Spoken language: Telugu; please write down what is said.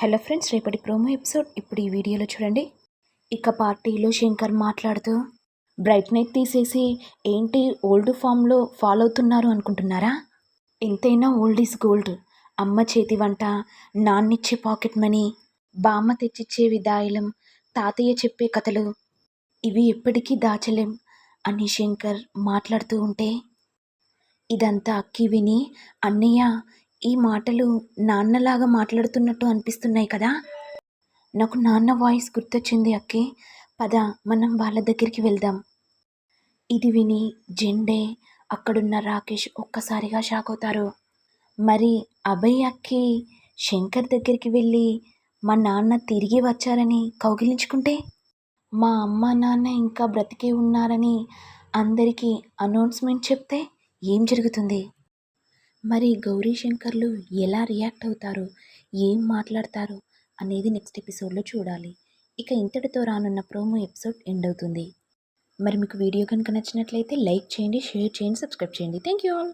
హలో ఫ్రెండ్స్ రేపటి ప్రోమో ఎపిసోడ్. ఇప్పుడు ఈ వీడియోలో చూడండి. ఇక పార్టీలో శంకర్ మాట్లాడుతూ బ్రైట్ నైట్ తీసేసి ఏంటి ఓల్డ్ ఫామ్లో ఫాలో అవుతున్నారు అనుకుంటున్నారా? ఎంతైనా ఓల్డ్ ఈజ్ గోల్డ్. అమ్మ చేతి వంట నాన్నిచ్చే పాకెట్ మనీ బామ్మ తెచ్చిచ్చే విదాయలం తాతయ్య చెప్పే కథలు ఇవి ఎప్పటికీ దాచలేం అని శంకర్ మాట్లాడుతూ ఉంటే ఇదంతా అక్కి విని అన్నయ్య ఈ మాటలు నాన్నలాగా మాట్లాడుతున్నట్టు అనిపిస్తున్నాయి కదా? నాకు నాన్న వాయిస్ గుర్తొచ్చింది అక్కే. పద మనం వాళ్ళ దగ్గరికి వెళ్దాం. ఇది విని జెండే అక్కడున్న రాకేష్ ఒక్కసారిగా షాక్ అవుతారు. మరి అభయ్ అక్కి శంకర్ దగ్గరికి వెళ్ళి మా నాన్న తిరిగి వచ్చారని కౌగిలించుకుంటే? మా అమ్మ నాన్న ఇంకా బ్రతికే ఉన్నారని అందరికీ అనౌన్స్మెంట్ చెప్తే ఏం జరుగుతుంది? మరి గౌరీ శంకర్లు ఎలా రియాక్ట్ అవుతారు? ఏం మాట్లాడతారు? అనేది నెక్స్ట్ ఎపిసోడ్లో చూడాలి. ఇక ఇంతటితో రానున్న ప్రోమో ఎపిసోడ్ ఎండ్ అవుతుంది. మరి మీకు వీడియో కనుక నచ్చినట్లయితే లైక్ చేయండి షేర్ చేయండి సబ్స్క్రైబ్ చేయండి. Thank you all.